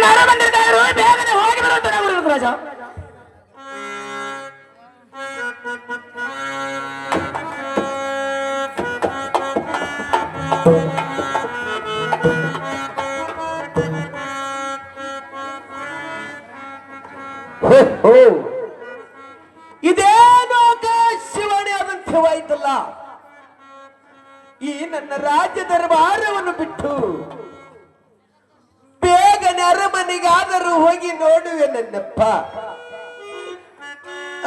எல்லாரும் வந்திருக்க ಅರಮನೆಗಾದರೂ ಹೋಗಿ ನೋಡುವೆ ನನ್ನಪ್ಪ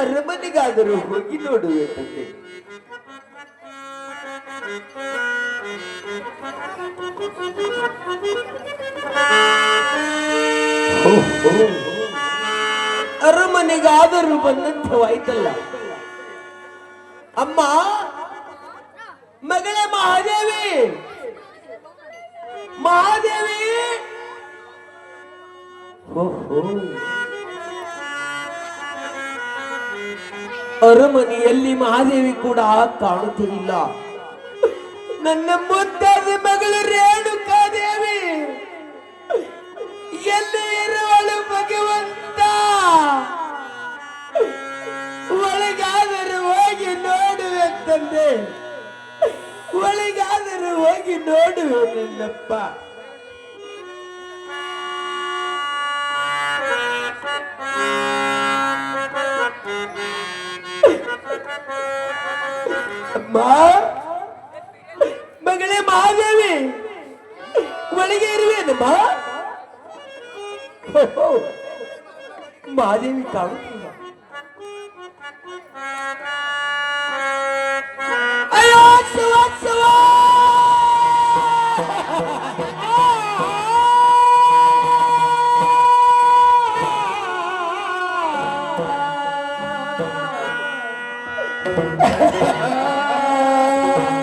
ಅರಮನೆಗಾದರೂ ಹೋಗಿ ನೋಡುವೆ ತಂದೆ. ಅರಮನೆಗಾದರೂ ಬಂದಂಥವಾಯ್ತಲ್ಲ ಅಮ್ಮ ಮಗಳೇ ಮಹಾದೇವಿ ಮಹಾದೇವಿ. ಅರಮನೆಯಲ್ಲಿ ಮಹಾದೇವಿ ಕೂಡ ಕಾಣುತ್ತಿಲ್ಲ. ನನ್ನ ಮುದ್ದಾದ ಮಗಳು ರೇಣುಕಾದೇವಿ ಎಲ್ಲಿ ಇರುವಳು ಭಗವಂತ? ಒಳಗಾದರೂ ಹೋಗಿ ನೋಡುವೆ ತಂದೆ ಒಳಗಾದರೂ ಹೋಗಿ ನೋಡುವೆ ನನ್ನಪ್ಪ ಅಮ್ಮ ಮಗಳೇ ಮಹಾದೇವಿ ಒಳಗೆ ಇರುವೇನಮ್ಮ ಓಹೋ, ಮಹಾದೇವಿ ಕಾಣುತ್ತಿಲ್ಲ ಅಯ್ಯೋ ಶಿವ ಶಿವ ಅಮ್ಮ ರೇಣುಕಾ ಭಗವಂತ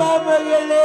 ಕಚ್ಚಿತ್ತಮ್ಮ ಮಗಳೇ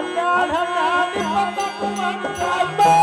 ನನಗೆ ಹನ್ನೆರಡು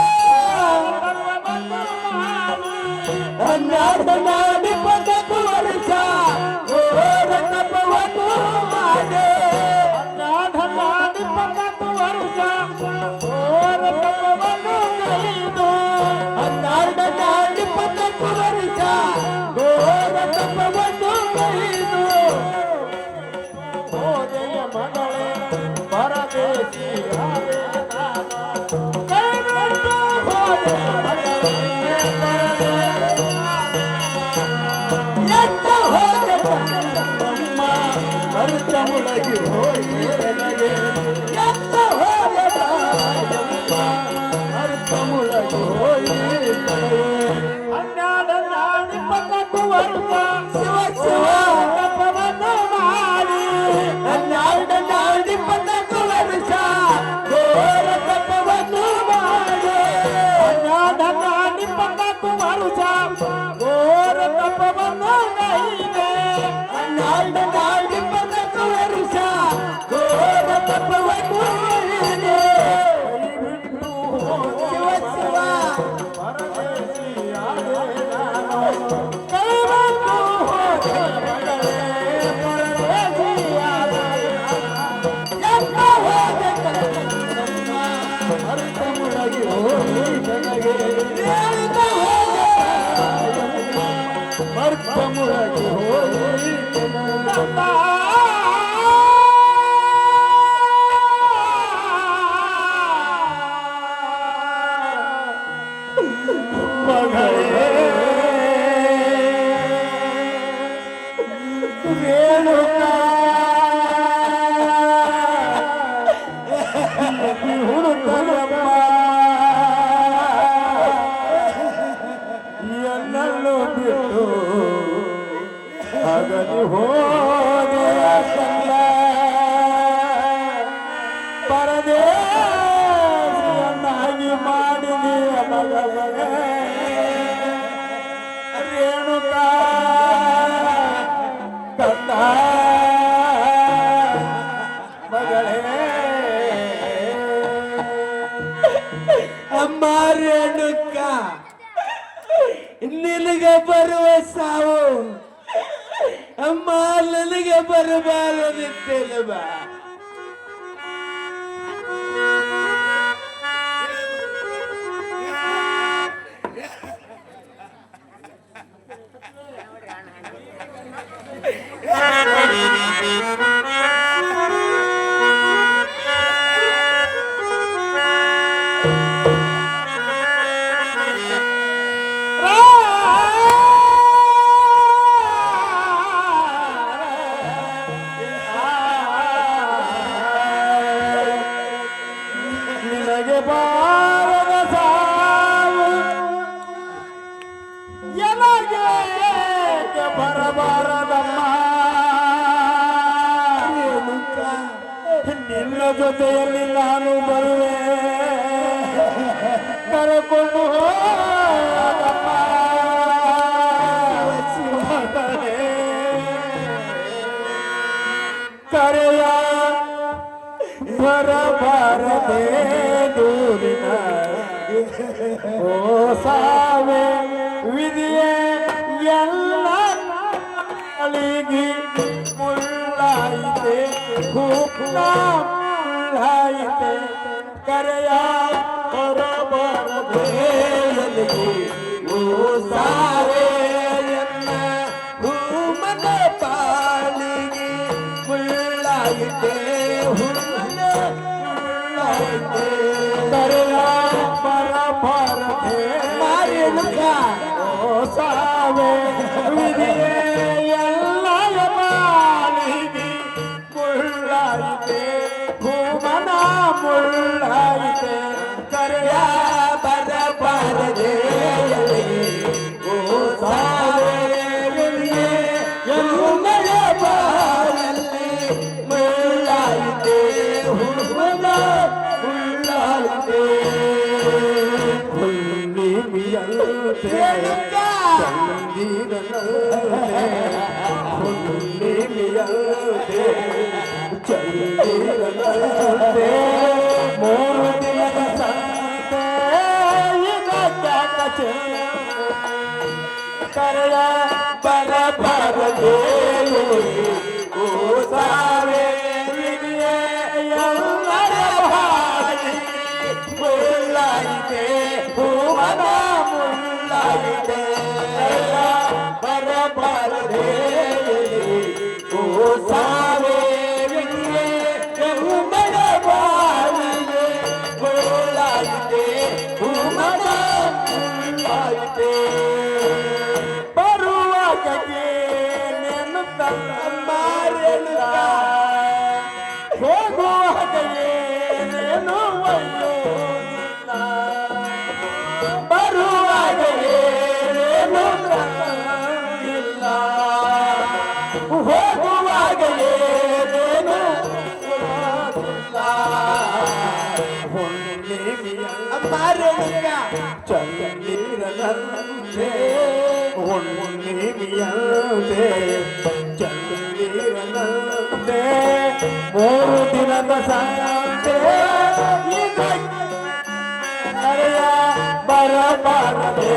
Bye. ಅಮ್ಮ ರೇಣುಕ. ನಿನಗೆ ಬರುವ ಸಾವು ಅಮ್ಮ ನನಗೆ ಬರಬಾರದಿತ್ತೇನಮ್ಮ கொள்ளாயிட்டே करला बरा भाग गेली ओसावे विगले यमर भाजी बोलाइते भुवना ಮಾತೆ ಬರುವಾಗ ಮಾರೆಲ್ಲ ಹುಣ್ಣಿಮೆಯಂತೆ ಚಂದಿರನಂತೆ ಮೂರು ದಿನದ ಸಂತೆ ಈಗ ಅರೆಯ ಬರಬಾರದೆ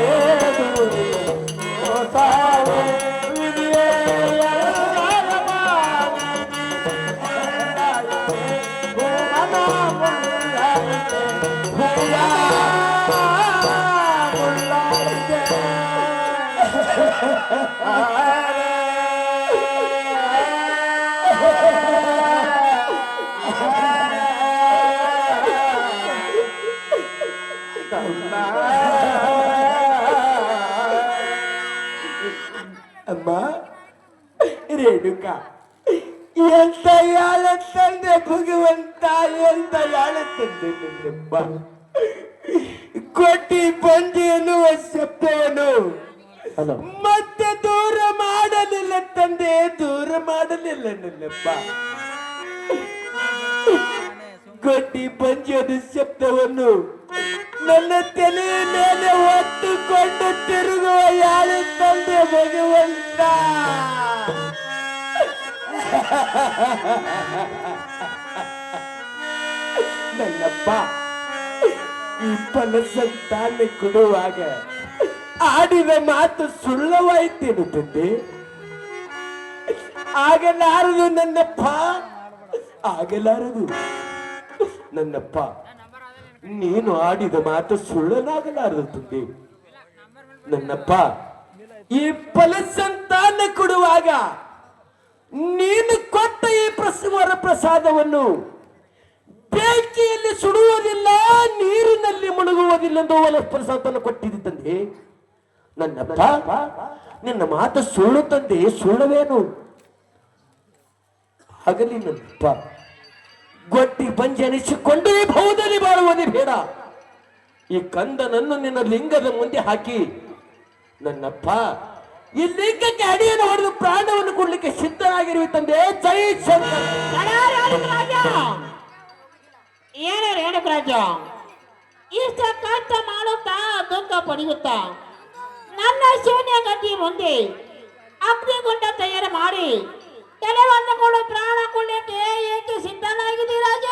ಅಮ್ಮ ರೇಣುಕ ಎಂತ ಯಾಳ ತಂದೆ ಭಗವಂತ ಎಂತ ಯಾಳ ತಂದೆ ನನ್ನಪ್ಪ ಕೊಟ್ಟಿ ಬಂದಿ ಎನ್ನುವ ಶಬ್ದವನ್ನು ಮತ್ತೆ ದೂರ ಮಾಡಲಿಲ್ಲ ತಂದೆ, ದೂರ ಮಾಡಲಿಲ್ಲ ನನ್ನಪ್ಪ. ಕೊಟ್ಟಿ ಪಂಜದ ಶಬ್ದವನ್ನು ನನ್ನ ತಲೆ ಮೇಲೆ ಒತ್ತುಕೊಂಡು ತಿರುಗುವ ಯಾರು ತಂದೆ ಭಗವಂತ. ನನ್ನಪ್ಪ, ಈ ಫಲಸಂತಾನ ಕೊಡುವಾಗ ಆಡಿದ ಮಾತು ಸುಳ್ಳವಾಯ್ತೇನು ತಂದೆ ಆಗಲಾರದು ನನ್ನಪ್ಪ. ಆಗಲಾರದು ನನ್ನಪ್ಪ. ನೀನು ಆಡಿದ ಮಾತು ಸುಳ್ಳನಾಗಲಾರದು ತಂದೆ. ನನ್ನಪ್ಪ, ಈ ಫಲಸಂತಾನ ಕೊಡುವಾಗ ನೀನು ಕೊಟ್ಟ ಈ ಪ್ರಸವರ ಪ್ರಸಾದವನ್ನು ಬೆಂಕಿಯಲ್ಲಿ ಸುಡುವುದಿಲ್ಲ, ನೀರಿನಲ್ಲಿ ಮುಳುಗುವುದಿಲ್ಲ ಎಂದು ಪ್ರಸಾದವನ್ನು ತಂದೆ. ನನ್ನಪ್ಪ ನಿನ್ನ ಮಾತು ಸುಳ್ಳು ತಂದೆ ಸುಳ್ಳವೇನು? ಹಗಲಿ ನನ್ನಪ್ಪ ಗೊಟ್ಟಿ ಬಂಜನಿಸಿಕೊಂಡು ಅನಿಸಿಕೊಂಡೇ ಭವದಲ್ಲಿ ಬಾಳುವುದೇ ಬೇಡ. ಈ ಕಂದನನ್ನು ನಿನ್ನ ಲಿಂಗದ ಮುಂದೆ ಹಾಕಿ. ನನ್ನಪ್ಪ, ಈ ಲಿಂಗಕ್ಕೆ ಅಡಿಯನ್ನು ಹೊಡೆದು ಪ್ರಾಣವನ್ನು ಕೊಡ್ಲಿಕ್ಕೆ ಸಿದ್ಧರಾಗಿರುವ ತಂದೆ. ಜೈ ಚಂದ್ರ ಇಷ್ಟ ಮಾಡುತ್ತಾ ದುಃಖ ಪಡೆಯುತ್ತಾ? ನನ್ನ ಶೂನ್ಯ ಗತಿ ಮುಂದೆ ಅಗ್ನಿಗುಂಡ ತಯಾರು ಮಾಡಿ ಕೆಲವೊಂದುಗಳು ಪ್ರಾಣ ಕೊಡಲಿಕ್ಕೆ ಏಕೆ ಸಿದ್ಧನಾಗಿದೆ ರಾಜ?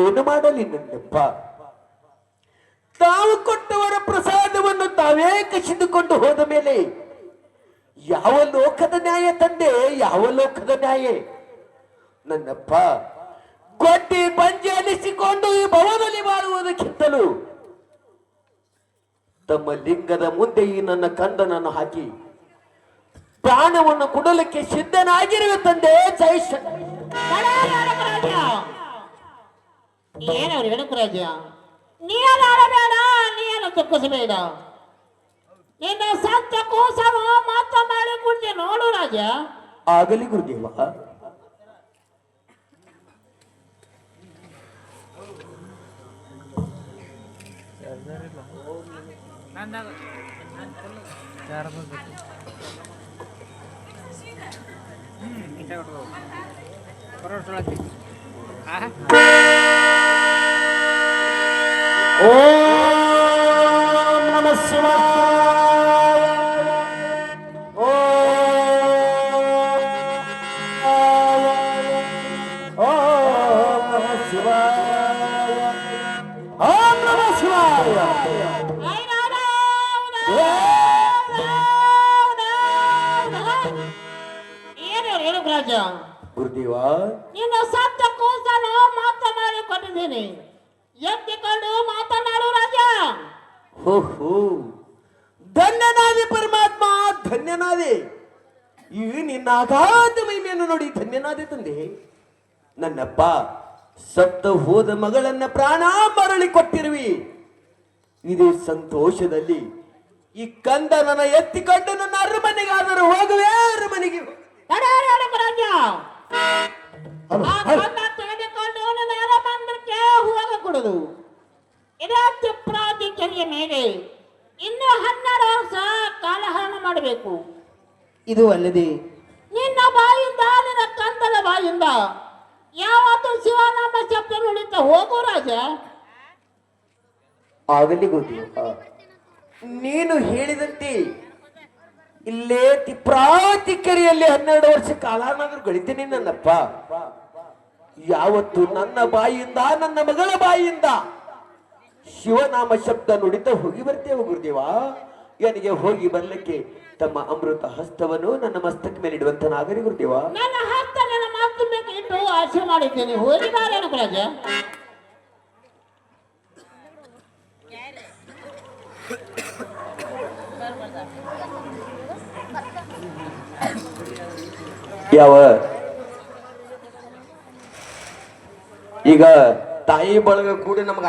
ಏನು ಮಾಡಲಿ ನನ್ನಪ್ಪ? ತಾವು ಕೊಟ್ಟವರ ಪ್ರಸಾದವನ್ನು ತಾವೇ ಕಸಿದುಕೊಂಡು ಹೋದ ಮೇಲೆ ಯಾವ ಲೋಕದ ನ್ಯಾಯ ತಂದೆ, ಯಾವ ಲೋಕದ ನ್ಯಾಯ? ನನ್ನಪ್ಪ ಕೊಟ್ಟಿ ಪಂಜೆ ಅನಿಸಿಕೊಂಡು ಈ ಭವನದಲ್ಲಿ ಬಾಳುವುದಕ್ಕಿಂತಲೂ ತಮ್ಮ ಲಿಂಗದ ಮುಂದೆ ಈ ನನ್ನ ಕಂದನನ್ನು ಹಾಕಿ ಪ್ರಾಣವನ್ನು ಕೊಡಲಿಕ್ಕೆ ಸಿದ್ಧನಾಗಿರುವ ತಂದೆ. ಜೈ ಶಂಕರ. ರೇಣುಕರಾಜ ಏನು ರೇಣುಕರಾಜ ನೀನು ಆಡಬೇಡ ನೀನು ದುಃಖಿಸಬೇಡ ನಿನ್ನ ಸತ್ಯ ಕೋಸವ ಮಾತ ಮುಂದೆ ನೋಡು ರಾಜ. ಆಗಲಿ ಗುರುದೇವ. चार ओम नमः शिवाय ಕೊಟ್ಟಿದ್ದೀನಿ ಎತ್ತಿಕೊಂಡು ಮಾತನಾಡು ರಾಜ. ಓಹೋ ಧನ್ಯನಾದಿ ಪರಮಾತ್ಮ ಧನ್ಯನಾದೆ. ಈ ನಿನ್ನ ಅಗಾಧ ಮಹಿಮೆಯನ್ನು ನೋಡಿ ಧನ್ಯನಾದೆ ತಂದೆ. ನನ್ನಪ್ಪ ಸತ್ತ ಹೋದ ಮಗಳನ್ನ ಪ್ರಾಣ ಮರಳಿ ಕೊಟ್ಟಿರುವಿ. ಇದು ಸಂತೋಷದಲ್ಲಿ ಈ ಕಂದ ನನ್ನ ಎತ್ತಿಕೊಂಡು ನನ್ನ ಅರಮನೆಗಾದರೂ ಹೋಗುವೆ ಅರಮನೆಗೆ ಹೋಗಕೂಡದು ಇದೇ ಪ್ರಾಧಿಕಾರಿಯ ಮೇಲೆ ಇನ್ನು ಹನ್ನೆರಡು ವರ್ಷ ಕಾಲಹರಣ ಮಾಡಬೇಕು. ಇದು ಅಲ್ಲದೆ ನಿನ್ನ ಬಾಯಿಂದ ನಿನ್ನ ಕಂದದ ಬಾಯಿಂದ ಯಾವತ್ತು ಶಿವನಾಮ ಶಬ್ದ ನುಡಿತ ಹೋಗು ರಾಜ. ಆಗಲಿ ಗೊತ್ತಿಲ್ಲ ನೀನು ಹೇಳಿದಂತೆ ಇಲ್ಲೇ ತಿಪ್ರಾತಿ ಕೆರೆಯಲ್ಲಿ ಹನ್ನೆರಡು ವರ್ಷ ಕಾಲಾನಾದ್ರೂ ಗಳಿತೀನಿ ನನ್ನಪ್ಪ. ಯಾವತ್ತು ನನ್ನ ಬಾಯಿಯಿಂದ ನನ್ನ ಮಗಳ ಬಾಯಿಯಿಂದ ಶಿವನಾಮ ಶಬ್ದ ನುಡಿತ ಹೋಗಿ ಬರ್ತೇವೆ ಗುರುದೇವ. ನನಗೆ ಹೋಗಿ ಬರ್ಲಿಕ್ಕೆ ತಮ್ಮ ಅಮೃತ ಹಸ್ತವನ್ನು ನನ್ನ ಮಸ್ತಕ ಮೇಲೆ ಇಡುವಂತ ನಾಗರಿ ಗುರುದೇವ. ನನ್ನ ಹಸ್ತ ನನ್ನ ಮಾತು ಮೇಲೆ ಇಟ್ಟು ಆಸೆ ಮಾಡಿದ್ದೇನೆ. ಹೋಗಿ ಯಾವ ಈಗ ತಾಯಿ ಬಳಗ ಕೂಡಿ ನಮ್ಗೆ